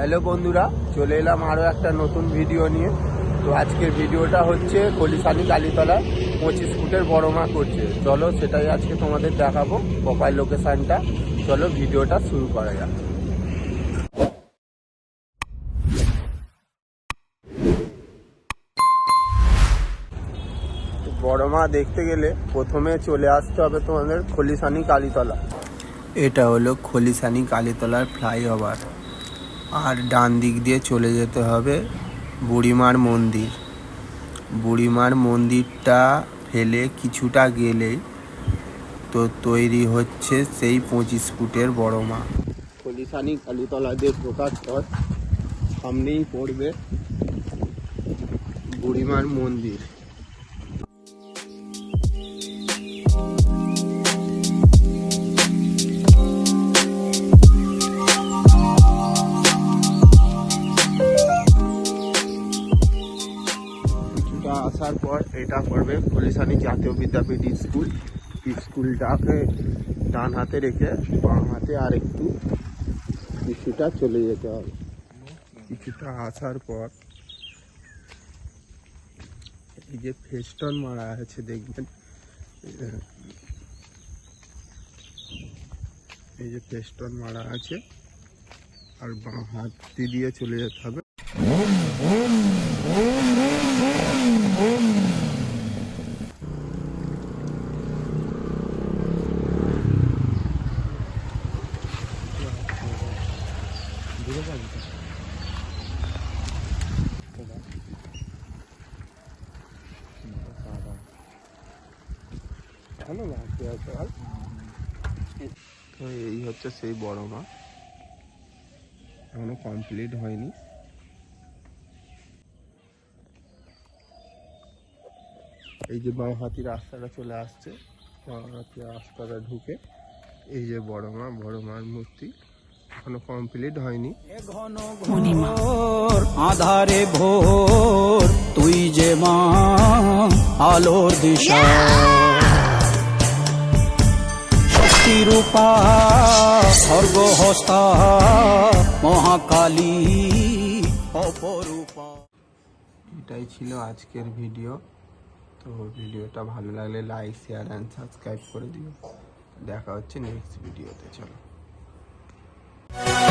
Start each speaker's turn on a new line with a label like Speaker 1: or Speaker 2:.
Speaker 1: Hello বন্ধুরা, চলে এলাম আরও একটা নতুন ভিডিও নিয়ে। তো আজকের ভিডিওটা হচ্ছে কলিসানি কালীতলা, পঁচিশ ফুটের বড় মা করছে। চলো সেটাই আজকে তোমাদের দেখাবো প্রোফাইল লোকেশানটা চলো ভিডিওটা শুরু করা যাক। বড় মা দেখতে গেলে প্রথমে চলে আসতে হবে তোমাদের খলিসানি কালীতলা। এটা হলো খলিসানি কালীতলার ফ্লাইওভার। আর ডান দিক দিয়ে চলে যেতে হবে বুড়িমার মন্দির। বুড়িমার মন্দিরটা ফেলে কিছুটা গেলেই তো তৈরি হচ্ছে সেই পঁচিশ ফুটের বড় মা। খলিসানি কালীতলা দিয়ে ঢোকার পর সামনেই পড়বে বুড়িমার মন্দির। আসার পর এটা পড়বে খলিসানি জাতীয় বিদ্যাপীঠ স্কুল। স্কুলটাকে ডান হাতে রেখে বাম হাতে আর একটু কিছুটা চলে যেতে হবে। কিছুটা আসার পর এই যে ফেস্টন মারা আছে, দেখবেন। এই যে ফেস্টন মারা আছে, আর বাঁ হাত দিয়ে চলে যেতে হবে। তো এই হচ্ছে সেই বড় মা এখনও কমপ্লিট হয়নি। এই যে বাঁ হাতি রাস্তাটা চলে আসছে বাঁ হাতি রাস্তাটা ঢুকে এই যে বড় মা, বড় মার মূর্তি। এখনও কমপ্লিট হয়নি।
Speaker 2: আধারে ভোর তুই যে মা আলোর দিশা। শক্তি রূপা স্বর্গ হস্তা মহাকালী অপরূপা।
Speaker 1: এটাই ছিল আজকের ভিডিও তো ভিডিওটা ভালো লাগলে লাইক শেয়ার অ্যান্ড সাবস্ক্রাইব করে দিও। দেখা হচ্ছে নেক্সট ভিডিওতে চলো।
Speaker 3: Bye.